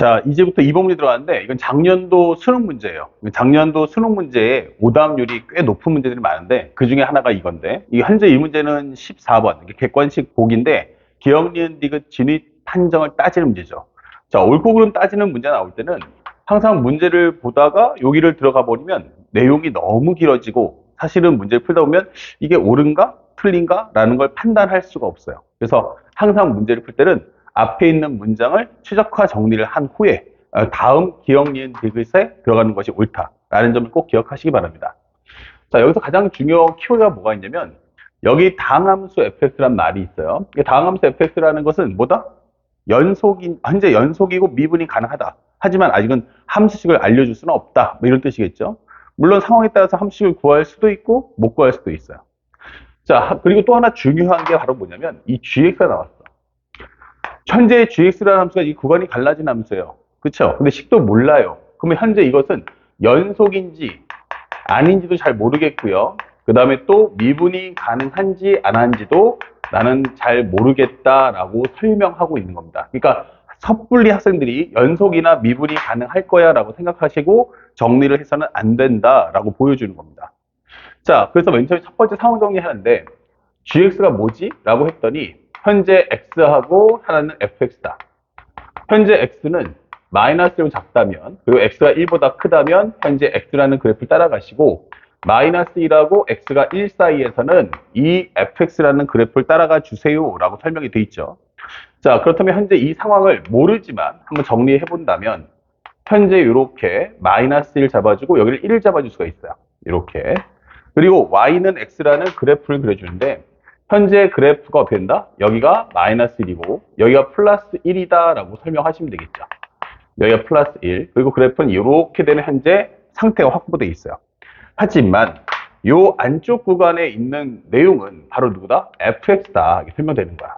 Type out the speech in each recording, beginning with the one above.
자, 이제부터 이번 문제 들어가는데 이건 작년도 수능 문제예요. 작년도 수능 문제에 오답률이 꽤 높은 문제들이 많은데 그 중에 하나가 이건데 이 현재 이 문제는 14번 이게 객관식 보기인데 기억 니은 디귿 진입 판정을 따지는 문제죠. 자, 옳고 그름 따지는 문제 나올 때는 항상 문제를 보다가 여기를 들어가 버리면 내용이 너무 길어지고 사실은 문제를 풀다 보면 이게 옳은가 틀린가 라는 걸 판단할 수가 없어요. 그래서 항상 문제를 풀 때는 앞에 있는 문장을 최적화 정리를 한 후에 어, 다음 기억 니은 디귿에 들어가는 것이 옳다라는 점을 꼭 기억하시기 바랍니다. 자, 여기서 가장 중요한 키워드가 뭐가 있냐면 여기 다항함수 fx란 말이 있어요. 이 다항함수 fx라는 것은 뭐다? 연속인 현재 연속이고 미분이 가능하다. 하지만 아직은 함수식을 알려줄 수는 없다. 뭐 이런 뜻이겠죠. 물론 상황에 따라서 함수식을 구할 수도 있고 못 구할 수도 있어요. 자, 그리고 또 하나 중요한 게 바로 뭐냐면 이 gx가 나왔어. 현재 gx라는 함수가 이 구간이 갈라진 함수예요. 그렇죠? 근데 식도 몰라요. 그러면 현재 이것은 연속인지 아닌지도 잘 모르겠고요. 그 다음에 또 미분이 가능한지 안 한지도 나는 잘 모르겠다라고 설명하고 있는 겁니다. 그러니까 섣불리 학생들이 연속이나 미분이 가능할 거야 라고 생각하시고 정리를 해서는 안 된다 라고 보여주는 겁니다. 자, 그래서 맨 처음에 첫 번째 상황 정리하는데 gx가 뭐지? 라고 했더니 현재 x하고 하나는 fx다. 현재 x는 마이너스 1보 작다면 그리고 x가 1보다 크다면 현재 x라는 그래프를 따라가시고 마이너스 1하고 x가 1 사이에서는 이 fx라는 그래프를 따라가 주세요 라고 설명이 돼 있죠. 자 그렇다면 현재 이 상황을 모르지만 한번 정리해 본다면 현재 이렇게 마이너스 1 잡아주고 여기를 1을 잡아줄 수가 있어요. 이렇게 그리고 y는 x라는 그래프를 그려주는데 현재 그래프가 된다? 여기가 마이너스 1이고 여기가 플러스 1이다 라고 설명하시면 되겠죠. 여기가 플러스 1 그리고 그래프는 이렇게 되는 현재 상태가 확보되어 있어요. 하지만 이 안쪽 구간에 있는 내용은 바로 누구다? fx다 이렇게 설명되는 거야.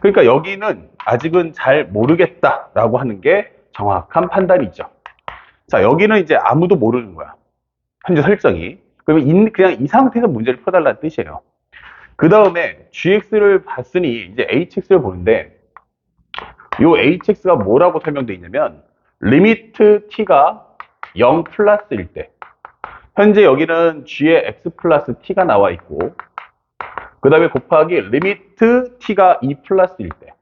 그러니까 여기는 아직은 잘 모르겠다라고 하는 게 정확한 판단이죠. 자 여기는 이제 아무도 모르는 거야. 현재 설정이. 그러면 그냥 이 상태에서 문제를 풀어달라는 뜻이에요. 그 다음에 gx를 봤으니 이제 hx를 보는데 이 hx가 뭐라고 설명되어 있냐면 리미트 t가 0 플러스일 때 현재 여기는 g의 x 플러스 t가 나와 있고 그 다음에 곱하기 리미트 t가 2 플러스일 때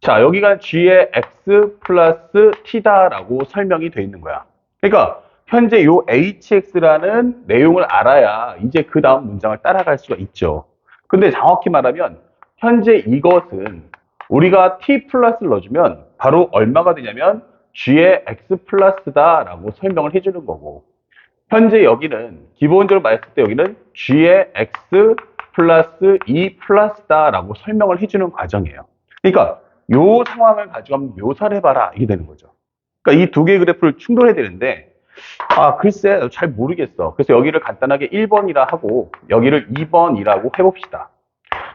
자, 여기가 g의 x 플러스 t다라고 설명이 되어 있는 거야. 그러니까 현재 이 hx라는 내용을 알아야 이제 그 다음 문장을 따라갈 수가 있죠. 근데 정확히 말하면 현재 이것은 우리가 t 플러스를 넣어주면 바로 얼마가 되냐면 g의 x 플러스다 라고 설명을 해주는 거고 현재 여기는 기본적으로 말했을 때 여기는 g의 x 플러스 2 플러스다 라고 설명을 해주는 과정이에요. 그러니까 이 상황을 한번 묘사를 해봐라 이게 되는 거죠. 그러니까 이 두 개의 그래프를 충돌해야 되는데 아 글쎄 잘 모르겠어. 그래서 여기를 간단하게 1번이라 하고 여기를 2번이라고 해봅시다.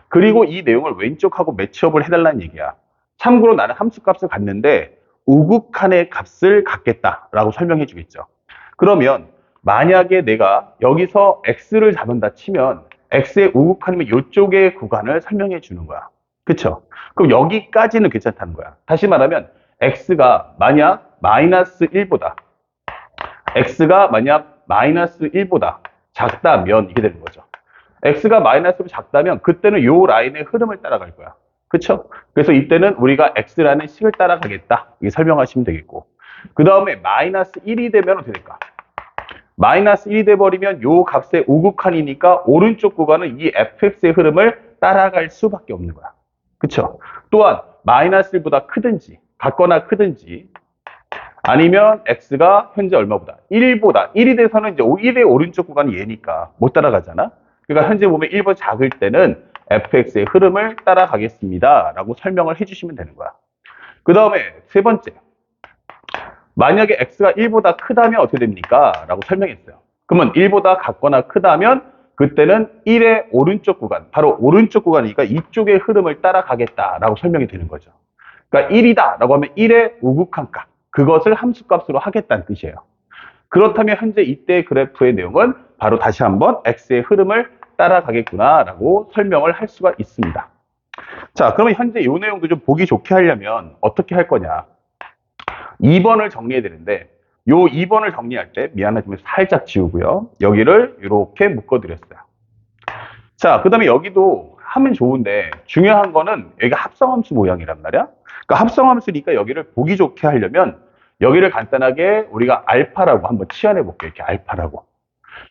그리고 이 내용을 왼쪽하고 매치업을 해달라는 얘기야. 참고로 나는 함수값을 갖는데 우극한의 값을 갖겠다라고 설명해 주겠죠. 그러면 만약에 내가 여기서 x를 잡은다 치면 x의 우극한이면 이쪽의 구간을 설명해 주는 거야. 그쵸? 그럼 여기까지는 괜찮다는 거야. 다시 말하면 x가 만약 마이너스 1보다 x가 만약 마이너스 1보다 작다면 이게 되는 거죠. x가 마이너스로 작다면 그때는 요 라인의 흐름을 따라갈 거야. 그쵸? 그래서 이때는 우리가 x라는 식을 따라가겠다. 이게 설명하시면 되겠고. 그 다음에 마이너스 1이 되면 어떻게 될까? 마이너스 1이 돼버리면 요 값의 우극한이니까 오른쪽 구간은 이 fx의 흐름을 따라갈 수밖에 없는 거야. 그쵸? 또한 마이너스 1보다 크든지 같거나 크든지 아니면 x가 현재 얼마보다 1보다 1이 돼서는 이제 1의 오른쪽 구간이 얘니까 못 따라가잖아. 그러니까 현재 보면 1번 작을 때는 fx의 흐름을 따라가겠습니다. 라고 설명을 해주시면 되는 거야. 그 다음에 세 번째. 만약에 x가 1보다 크다면 어떻게 됩니까? 라고 설명했어요. 그러면 1보다 같거나 크다면 그때는 1의 오른쪽 구간, 바로 오른쪽 구간이니까 이쪽의 흐름을 따라가겠다라고 설명이 되는 거죠. 그러니까 1이다 라고 하면 1의 우극한 값, 그것을 함수값으로 하겠다는 뜻이에요. 그렇다면 현재 이때 그래프의 내용은 바로 다시 한번 x의 흐름을 따라가겠구나라고 설명을 할 수가 있습니다. 자, 그러면 현재 이 내용도 좀 보기 좋게 하려면 어떻게 할 거냐? 2번을 정리해야 되는데 요 2번을 정리할 때 미안하지만 살짝 지우고요. 여기를 이렇게 묶어드렸어요. 자, 그 다음에 여기도 하면 좋은데 중요한 거는 여기가 합성함수 모양이란 말이야. 그러니까 합성함수니까 여기를 보기 좋게 하려면 여기를 간단하게 우리가 알파라고 한번 치환해 볼게요. 이렇게 알파라고.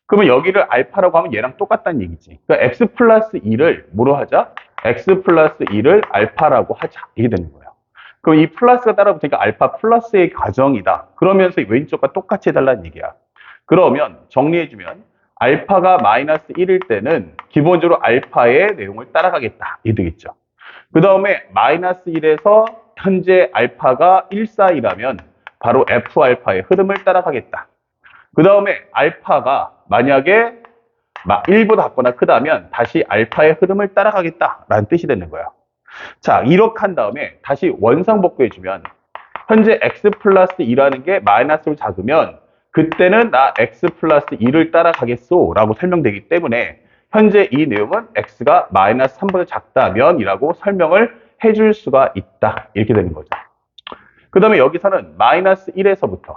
그러면 여기를 알파라고 하면 얘랑 똑같다는 얘기지. 그러니까 x 플러스 2를 뭐로 하자? x 플러스 2를 알파라고 하자. 이게 되는 거예요. 그럼 이 플러스가 따라붙으니까 알파 플러스의 과정이다. 그러면서 왼쪽과 똑같이 해달라는 얘기야. 그러면 정리해주면 알파가 마이너스 1일 때는 기본적으로 알파의 내용을 따라가겠다. 이 되겠죠. 그 다음에 마이너스 1에서 현재 알파가 1 사이라면 바로 f 알파의 흐름을 따라가겠다. 그 다음에 알파가 만약에 1보다 같거나 크다면 다시 알파의 흐름을 따라가겠다라는 뜻이 되는 거예요. 자, 이렇게 한 다음에 다시 원상 복구해주면 현재 x 플러스 2라는 게 마이너스로 작으면 그때는 나 x 플러스 2를 따라가겠소 라고 설명되기 때문에 현재 이 내용은 x가 마이너스 3보다 작다면 이라고 설명을 해줄 수가 있다. 이렇게 되는 거죠. 그 다음에 여기서는 마이너스 1에서부터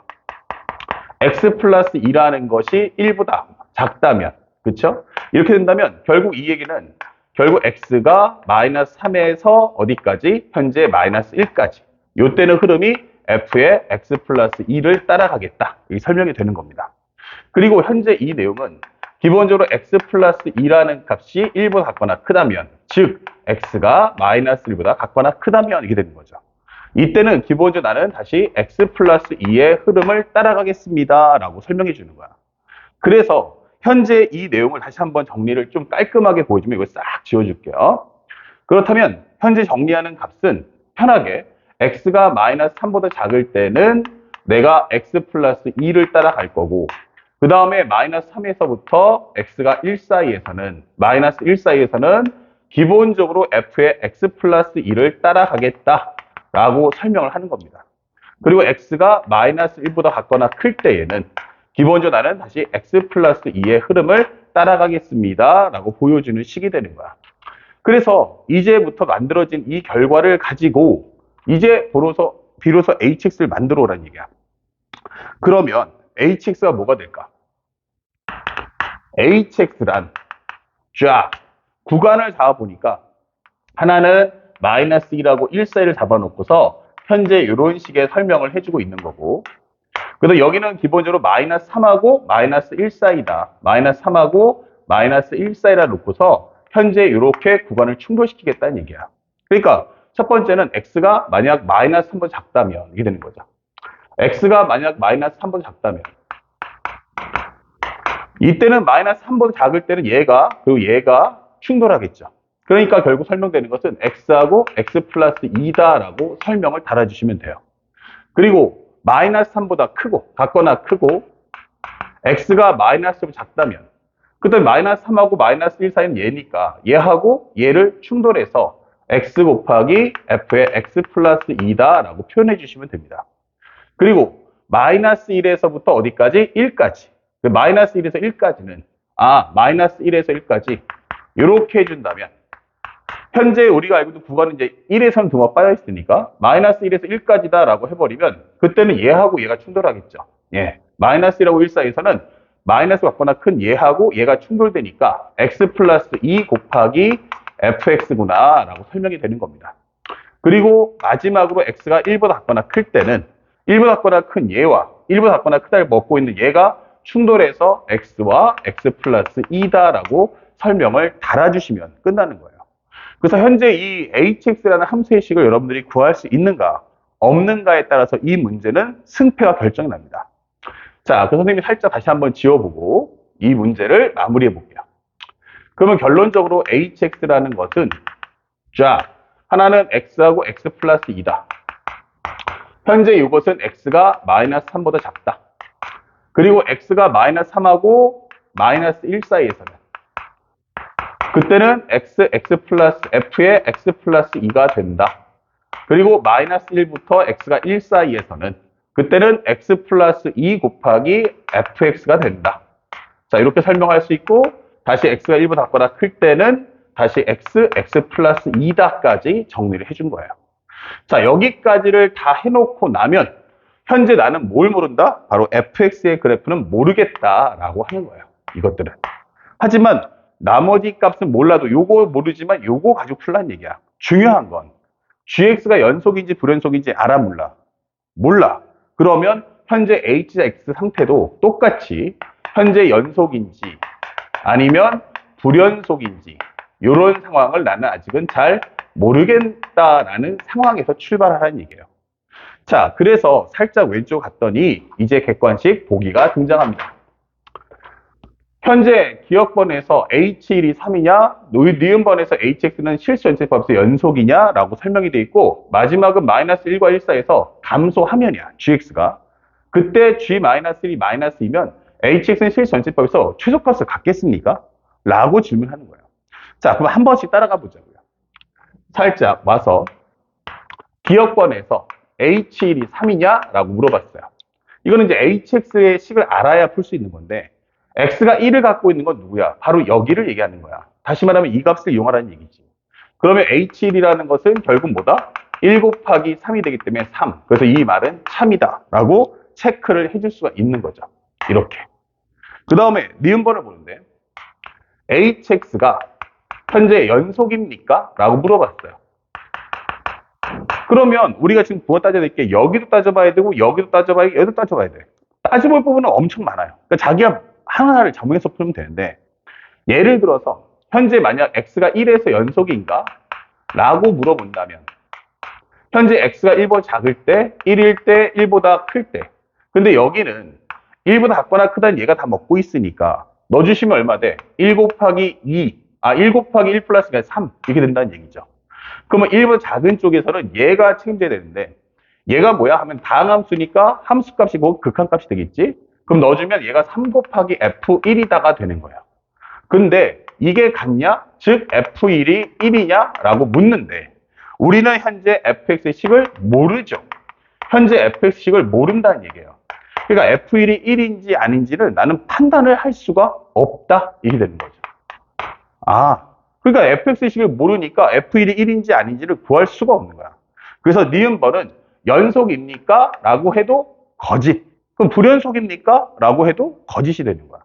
x 플러스 2라는 것이 1보다 작다면 그렇죠? 이렇게 된다면 결국 이 얘기는 결국 x가 마이너스 3에서 어디까지? 현재 마이너스 1까지. 요때는 흐름이 f의 x 플러스 2를 따라가겠다. 이 설명이 되는 겁니다. 그리고 현재 이 내용은 기본적으로 x 플러스 2라는 값이 1보다 같거나 크다면 즉 x가 마이너스 1보다 같거나 크다면 이게 되는 거죠. 이때는 기본적으로 나는 다시 x 플러스 2의 흐름을 따라가겠습니다. 라고 설명해 주는 거야. 그래서 현재 이 내용을 다시 한번 정리를 좀 깔끔하게 보여주면 이걸 싹 지워줄게요. 그렇다면 현재 정리하는 값은 편하게 x가 마이너스 3보다 작을 때는 내가 x 플러스 2를 따라갈 거고 그 다음에 마이너스 3에서부터 x가 1 사이에서는 마이너스 1 사이에서는 기본적으로 f의 x 플러스 2를 따라가겠다 라고 설명을 하는 겁니다. 그리고 x가 마이너스 1보다 같거나 클 때에는 기본적으로 나는 다시 x 플러스 2의 흐름을 따라가겠습니다. 라고 보여주는 식이 되는 거야. 그래서 이제부터 만들어진 이 결과를 가지고 이제 비로소 hx를 만들어 오라는 얘기야. 그러면 hx가 뭐가 될까? hx란 쫙 구간을 잡아보니까 하나는 마이너스 2라고 1 사이를 잡아놓고서 현재 이런 식의 설명을 해주고 있는 거고 그래서 여기는 기본적으로 마이너스 3하고 마이너스 1 사이다. 마이너스 3하고 마이너스 1 사이라 놓고서 현재 이렇게 구간을 충돌시키겠다는 얘기야. 그러니까 첫 번째는 x가 만약 마이너스 3보다 작다면 이게 되는 거죠. X가 만약 마이너스 3보다 작다면 이때는 마이너스 3보다 작을 때는 얘가 그리고 얘가 충돌하겠죠. 그러니까 결국 설명되는 것은 x하고 x 플러스 2다라고 설명을 달아주시면 돼요. 그리고 마이너스 3보다 크고 같거나 크고 x가 마이너스로 작다면 그때 마이너스 3하고 마이너스 1 사이는 얘니까 얘하고 얘를 충돌해서 x 곱하기 f의 x 플러스 2다 라고 표현해 주시면 됩니다. 그리고 마이너스 1에서부터 어디까지? 1까지. 그 마이너스 1에서 1까지는 아 마이너스 1에서 1까지 이렇게 해준다면 현재 우리가 알고 있는 구간은 이제 1에서는 두마 빠져 있으니까 마이너스 1에서 1까지다 라고 해버리면 그때는 얘하고 얘가 충돌하겠죠. 예. 마이너스 1하고 1 사이에서는 마이너스 같거나 큰 얘하고 얘가 충돌되니까 x 플러스 2 곱하기 fx구나 라고 설명이 되는 겁니다. 그리고 마지막으로 x가 1보다 같거나 클 때는 1보다 같거나 큰 얘와 1보다 같거나 크다를 먹고 있는 얘가 충돌해서 x와 x 플러스 2다라고 설명을 달아주시면 끝나는 거예요. 그래서 현재 이 hx라는 함수의 식을 여러분들이 구할 수 있는가 없는가에 따라서 이 문제는 승패가 결정납니다. 자, 그 선생님이 살짝 다시 한번 지워보고 이 문제를 마무리해 볼게요. 그러면 결론적으로 hx라는 것은 자, 하나는 x하고 x 플러스 2다. 현재 이것은 x가 마이너스 3보다 작다. 그리고 x가 마이너스 3하고 마이너스 1 사이에서는 그때는 x, x 플러스 f의 x 플러스 2가 된다. 그리고 마이너스 1부터 x가 1 사이에서는 그때는 x 플러스 2 곱하기 fx가 된다. 자, 이렇게 설명할 수 있고 다시 x가 1보다 작거나 클 때는 다시 x, x 플러스 2다까지 정리를 해준 거예요. 자, 여기까지를 다 해놓고 나면 현재 나는 뭘 모른다? 바로 fx의 그래프는 모르겠다라고 하는 거예요. 이것들은. 하지만 나머지 값은 몰라도 요거 모르지만 요거 가지고 풀란 얘기야. 중요한 건 gx가 연속인지 불연속인지 알아 몰라. 몰라. 그러면 현재 hx 상태도 똑같이 현재 연속인지 아니면 불연속인지 이런 상황을 나는 아직은 잘 모르겠다라는 상황에서 출발하라는 얘기예요. 자, 그래서 살짝 왼쪽 갔더니 이제 객관식 보기가 등장합니다. 현재 기억번에서 H1이 3이냐, 니은번에서 HX는 실수 연체법에서 연속이냐 라고 설명이 되어 있고 마지막은 마이너스 1과 1 사이에서 감소하면이야, GX가. 그때 G-1이 마이너스 2면 HX는 실수 연체법에서 최소값을 갖겠습니까? 라고 질문하는 거예요. 자, 그럼 한 번씩 따라가 보자고요. 살짝 와서 기억번에서 H1이 3이냐? 라고 물어봤어요. 이거는 이제 HX의 식을 알아야 풀 수 있는 건데 X가 1을 갖고 있는 건 누구야? 바로 여기를 얘기하는 거야. 다시 말하면 이 값을 이용하라는 얘기지. 그러면 H1이라는 것은 결국 뭐다? 1 곱하기 3이 되기 때문에 3. 그래서 이 말은 참이다. 라고 체크를 해줄 수가 있는 거죠. 이렇게. 그 다음에 니은번을 보는데 HX가 현재 연속입니까? 라고 물어봤어요. 그러면 우리가 지금 부어 따져야 될 게 여기도 따져봐야 되고 여기도 따져봐야 되고 여기도 따져봐야 돼. 따져볼 부분은 엄청 많아요. 그러니까 자기가 하나를 정해서 풀면 되는데 예를 들어서 현재 만약 x가 1에서 연속인가? 라고 물어본다면 현재 x가 1보다 작을 때, 1일 때, 1보다 클 때. 근데 여기는 1보다 작거나 크다는 얘가 다 먹고 있으니까 넣어주시면 얼마 돼? 1 곱하기 2, 아, 1 곱하기 1 플러스가 3 이렇게 된다는 얘기죠. 그러면 1보다 작은 쪽에서는 얘가 책임져야 되는데 얘가 뭐야 하면 다항함수니까 함수값이 고 극한값이 되겠지? 그럼 넣어주면 얘가 3 곱하기 F1이다가 되는 거예요. 근데 이게 같냐? 즉 F1이 1이냐? 라고 묻는데 우리는 현재 fx의 식을 모르죠. 현재 fx식을 모른다는 얘기예요. 그러니까 F1이 1인지 아닌지를 나는 판단을 할 수가 없다. 이게 되는 거죠. 아, 그러니까 fx식을 모르니까 F1이 1인지 아닌지를 구할 수가 없는 거야. 그래서 니은 번은 연속입니까? 라고 해도 거짓. 그럼 불연속입니까? 라고 해도 거짓이 되는 거야.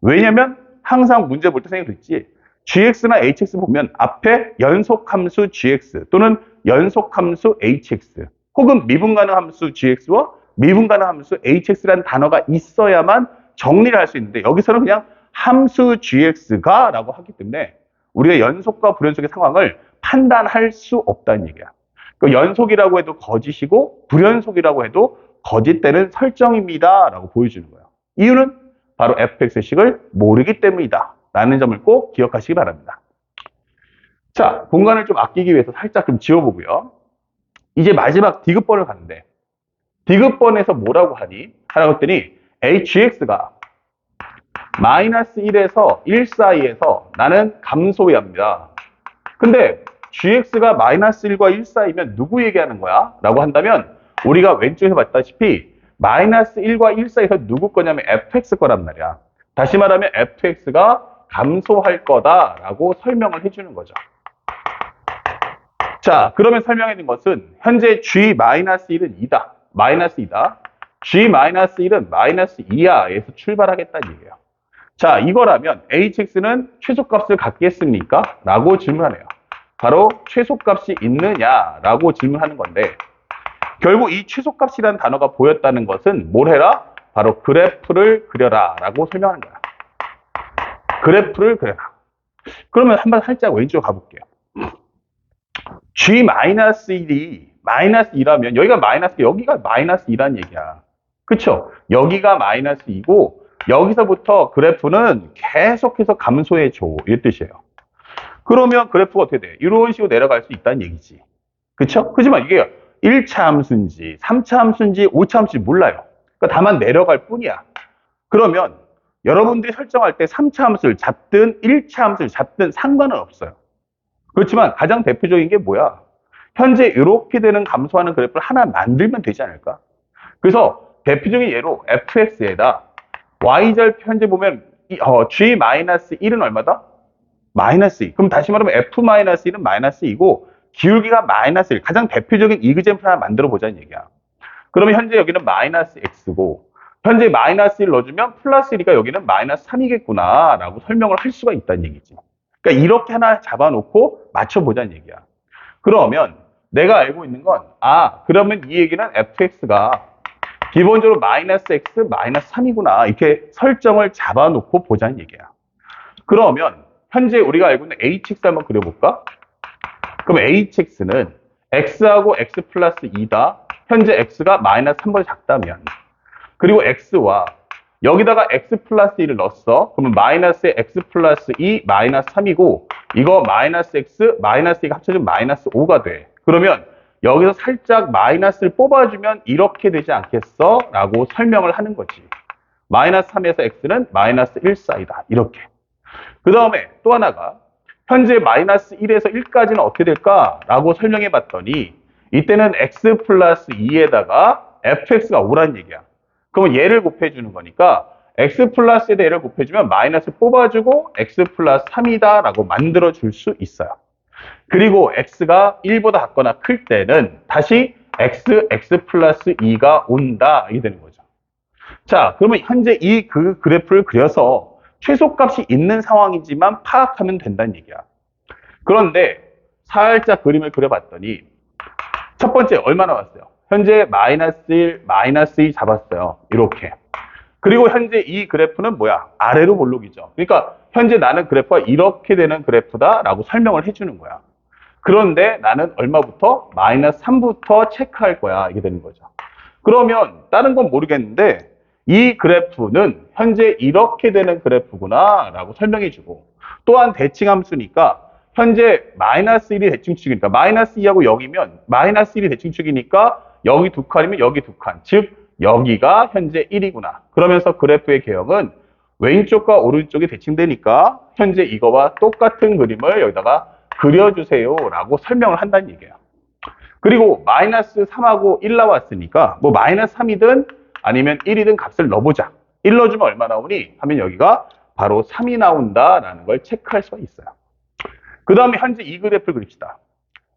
왜냐면 항상 문제 볼 때 생각했지. gx나 hx 보면 앞에 연속함수 gx 또는 연속함수 hx 혹은 미분가능 함수 gx와 미분가능 함수 hx라는 단어가 있어야만 정리를 할 수 있는데 여기서는 그냥 함수 gx가 라고 하기 때문에 우리가 연속과 불연속의 상황을 판단할 수 없다는 얘기야. 그 연속이라고 해도 거짓이고 불연속이라고 해도 거짓되는 설정입니다. 라고 보여주는 거예요. 이유는 바로 fx의 식을 모르기 때문이다. 라는 점을 꼭 기억하시기 바랍니다. 자, 공간을 좀 아끼기 위해서 살짝 좀 지워보고요. 이제 마지막 디귿번을 갔는데 디귿번에서 뭐라고 하니? 하라고 했더니 hx가 마이너스 1에서 1 사이에서 나는 감소해야 합니다. 근데 gx가 마이너스 1과 1 사이면 누구 얘기하는 거야? 라고 한다면 우리가 왼쪽에서 봤다시피 마이너스 1과 1 사이에서 누구 거냐면 fx 거란 말이야. 다시 말하면 fx가 감소할 거다라고 설명을 해주는 거죠. 자, 그러면 설명해 준 것은 현재 g-1은 2다. 마이너스 2다. g-1은 마이너스 2야에서 출발하겠다는 얘기예요. 자, 이거라면 hx는 최소값을 갖겠습니까? 라고 질문하네요. 바로 최소값이 있느냐라고 질문하는 건데 결국 이 최소값이라는 단어가 보였다는 것은 뭘 해라? 바로 그래프를 그려라 라고 설명하는 거야. 그래프를 그려라. 그러면 한번 살짝 왼쪽 가볼게요. G-1이 마이너스 2라면 여기가 마이너스 여기가 마이너스 2라는 얘기야. 그쵸? 여기가 마이너스 2고 여기서부터 그래프는 계속해서 감소해 줘. 이 뜻이에요. 그러면 그래프가 어떻게 돼? 이런 식으로 내려갈 수 있다는 얘기지. 그쵸? 그지만 이게 1차 함수인지 3차 함수인지 5차 함수인지 몰라요. 그러니까 다만 내려갈 뿐이야. 그러면 여러분들이 설정할 때 3차 함수를 잡든 1차 함수를 잡든 상관은 없어요. 그렇지만 가장 대표적인 게 뭐야? 현재 이렇게 되는 감소하는 그래프를 하나 만들면 되지 않을까? 그래서 대표적인 예로 fx에다 y절 현재 보면 어, g-1은 얼마다? 마이너스 2. 그럼 다시 말하면 f-1은 마이너스 2고 기울기가 마이너스 1. 가장 대표적인 이그젠플 하나 만들어 보자는 얘기야. 그러면 현재 여기는 마이너스 x고 현재 마이너스 1 넣어주면 플러스 1이니까 여기는 마이너스 3이겠구나 라고 설명을 할 수가 있다는 얘기지. 그러니까 이렇게 하나 잡아놓고 맞춰보자는 얘기야. 그러면 내가 알고 있는 건, 아, 그러면 이 얘기는 fx가 기본적으로 마이너스 x 마이너스 3이구나. 이렇게 설정을 잡아놓고 보자는 얘기야. 그러면 현재 우리가 알고 있는 hx 한번 그려볼까? 그럼 hx는 x하고 x 플러스 2다. 현재 x가 마이너스 3보다 작다면 그리고 x와 여기다가 x 플러스 1을 넣었어. 그러면 마이너스 x 플러스 2 마이너스 3이고 이거 마이너스 x 마이너스 2가 합쳐지면 마이너스 5가 돼. 그러면 여기서 살짝 마이너스를 뽑아주면 이렇게 되지 않겠어? 라고 설명을 하는 거지. 마이너스 3에서 x는 마이너스 1 사이다. 이렇게. 그 다음에 또 하나가 현재 마이너스 1에서 1까지는 어떻게 될까? 라고 설명해 봤더니 이때는 x 플러스 2에다가 fx가 5란 얘기야. 그러면 얘를 곱해 주는 거니까 x 플러스에다 얘를 곱해주면 마이너스 뽑아주고 x 플러스 3이다 라고 만들어 줄 수 있어요. 그리고 x가 1보다 작거나 클 때는 다시 x, x 플러스 2가 온다 이게 되는 거죠. 자 그러면 현재 이 그 그래프를 그려서 최소값이 있는 상황이지만 파악하면 된다는 얘기야. 그런데 살짝 그림을 그려봤더니 첫 번째 얼마 나 왔어요? 현재 마이너스 1, 마이너스 2 잡았어요. 이렇게. 그리고 현재 이 그래프는 뭐야? 아래로 볼록이죠. 그러니까 현재 나는 그래프가 이렇게 되는 그래프다라고 설명을 해주는 거야. 그런데 나는 얼마부터? 마이너스 3부터 체크할 거야. 이게 되는 거죠. 그러면 다른 건 모르겠는데 이 그래프는 현재 이렇게 되는 그래프구나 라고 설명해 주고 또한 대칭 함수니까 현재 마이너스 1이 대칭축이니까 마이너스 2하고 여기면 마이너스 1이 대칭축이니까 여기 두 칸이면 여기 두 칸. 즉 여기가 현재 1이구나. 그러면서 그래프의 개형은 왼쪽과 오른쪽이 대칭되니까 현재 이거와 똑같은 그림을 여기다가 그려주세요 라고 설명을 한다는 얘기예요. 그리고 마이너스 3하고 1 나왔으니까 뭐 마이너스 3이든 아니면 1이든 값을 넣어보자. 1 넣어주면 얼마 나오니? 하면 여기가 바로 3이 나온다라는 걸 체크할 수가 있어요. 그 다음에 현재 이 그래프를 그립시다.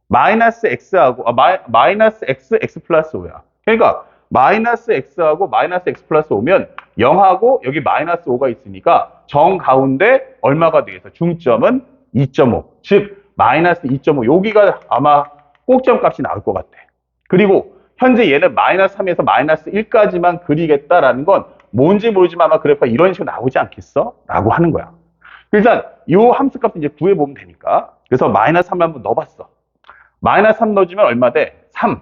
마이너스 x하고 아, 마이, 마이너스 x, x 플러스 5야. 그러니까 마이너스 x하고 마이너스 x 플러스 5면 0하고 여기 마이너스 5가 있으니까 정 가운데 얼마가 되겠어? 중점은 2.5. 즉 마이너스 2.5 여기가 아마 꼭점 값이 나올 것 같아. 그리고 현재 얘는 마이너스 3에서 마이너스 1까지만 그리겠다라는 건 뭔지 모르지만 아마 그래프가 이런 식으로 나오지 않겠어? 라고 하는 거야. 일단 이 함수 값을 이제 구해보면 되니까 그래서 마이너스 3을 한번 넣어봤어. 마이너스 3 넣어주면 얼마 돼? 3.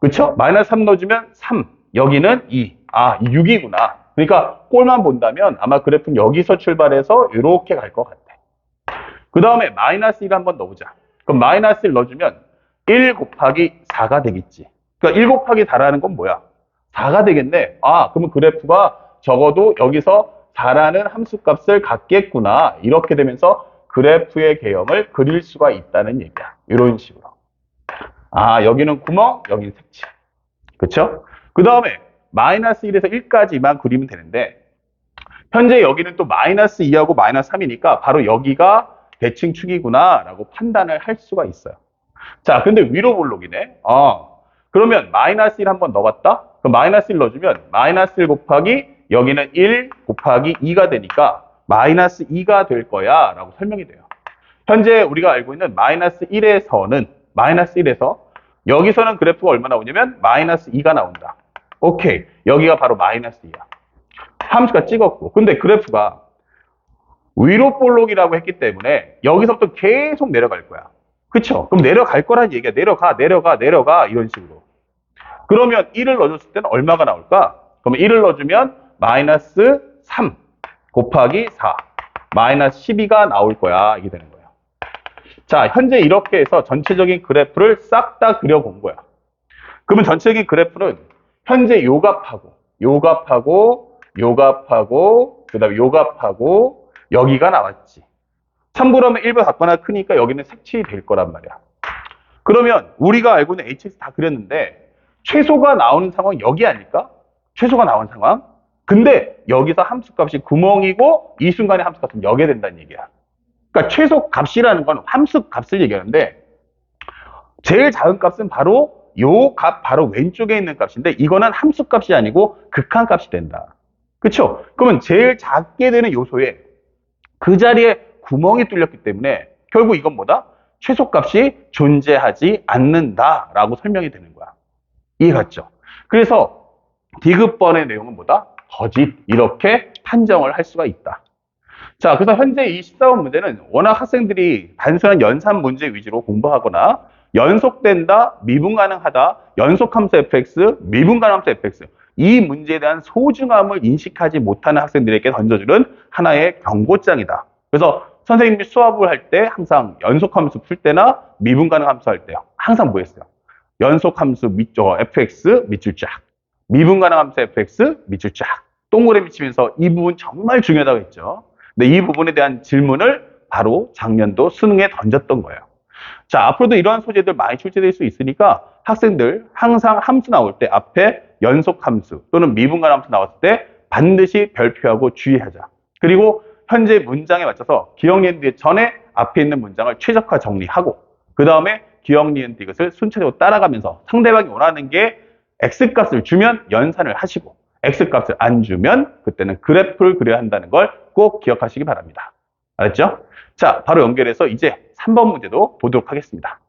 그쵸? 마이너스 3 넣어주면 3. 여기는 2. 아, 6이구나. 그러니까 꼴만 본다면 아마 그래프는 여기서 출발해서 이렇게 갈 것 같아. 그 다음에 마이너스 1 한번 넣어보자. 그럼 마이너스 1 넣어주면 1 곱하기 4가 되겠지. 그러니까 1 곱하기 4라는 건 뭐야? 4가 되겠네. 아, 그러면 그래프가 적어도 여기서 4라는 함수값을 갖겠구나. 이렇게 되면서 그래프의 개형을 그릴 수가 있다는 얘기야. 이런 식으로. 아, 여기는 구멍, 여기는 색칠. 그쵸? 그 다음에 마이너스 1에서 1까지만 그리면 되는데 현재 여기는 또 마이너스 2하고 마이너스 3이니까 바로 여기가 대칭 축이구나 라고 판단을 할 수가 있어요. 자, 근데 위로 볼록이네. 아, 그러면 마이너스 1 한번 넣어봤다? 그럼 마이너스 1 넣어주면 마이너스 1 곱하기 여기는 1 곱하기 2가 되니까 마이너스 2가 될 거야 라고 설명이 돼요. 현재 우리가 알고 있는 마이너스 1에서는 마이너스 1에서 여기서는 그래프가 얼마 나오냐면 마이너스 2가 나온다. 오케이. 여기가 바로 마이너스 2야. 함수가 찍었고. 근데 그래프가 위로 볼록이라고 했기 때문에 여기서부터 계속 내려갈 거야. 그쵸? 그럼 내려갈 거란 얘기야. 내려가, 내려가, 내려가. 이런 식으로. 그러면 1을 넣어줬을 때는 얼마가 나올까? 그러면 1을 넣어주면 마이너스 3 곱하기 4 마이너스 12가 나올 거야. 이게 되는 거야. 자, 현재 이렇게 해서 전체적인 그래프를 싹 다 그려본 거야. 그러면 전체적인 그래프는 현재 요값하고 요값하고 요값하고 그 다음에 요값하고 여기가 나왔지. 참고로면 1보 같거나 크니까 여기는 색칠이 될 거란 말이야. 그러면 우리가 알고 있는 HS 다 그렸는데 최소가 나오는 상황 여기 아닐까? 최소가 나온 상황? 근데 여기서 함수값이 구멍이고 이 순간에 함수값은 여기에 된다는 얘기야. 그러니까 최소 값이라는 건 함수 값을 얘기하는데 제일 작은 값은 바로 요 값 바로 왼쪽에 있는 값인데 이거는 함수값이 아니고 극한값이 된다. 그쵸? 그러면 제일 작게 되는 요소에 그 자리에 구멍이 뚫렸기 때문에 결국 이건 뭐다? 최소값이 존재하지 않는다라고 설명이 되는 거야. 이해갔죠? 그래서 디귿번의 내용은 뭐다? 거짓 이렇게 판정을 할 수가 있다. 자, 그래서 현재 이 14번 문제는 워낙 학생들이 단순한 연산 문제 위주로 공부하거나 연속된다, 미분 가능하다, 연속함수 fx, 미분 가능함수 fx 이 문제에 대한 소중함을 인식하지 못하는 학생들에게 던져주는 하나의 경고장이다. 그래서 선생님이 수업을 할 때 항상 연속함수 풀 때나 미분 가능 함수 할 때요. 항상 뭐 했어요? 연속함수 밑, 어, fx 밑줄 쫙, 미분 가능 함수 fx 밑줄 쫙, 동그라미 치면서 이 부분 정말 중요하다고 했죠. 근데 이 부분에 대한 질문을 바로 작년도 수능에 던졌던 거예요. 자, 앞으로도 이러한 소재들 많이 출제될 수 있으니까 학생들 항상 함수 나올 때 앞에 연속 함수 또는 미분간 함수 나왔을 때 반드시 별표하고 주의하자. 그리고 현재 문장에 맞춰서 기억 디귿 전에 앞에 있는 문장을 최적화 정리하고 그 다음에 기억 니은 디귿을 순차적으로 따라가면서 상대방이 원하는 게 x값을 주면 연산을 하시고 x값을 안 주면 그때는 그래프를 그려야 한다는 걸 꼭 기억하시기 바랍니다. 알았죠? 자, 바로 연결해서 이제 3번 문제도 보도록 하겠습니다.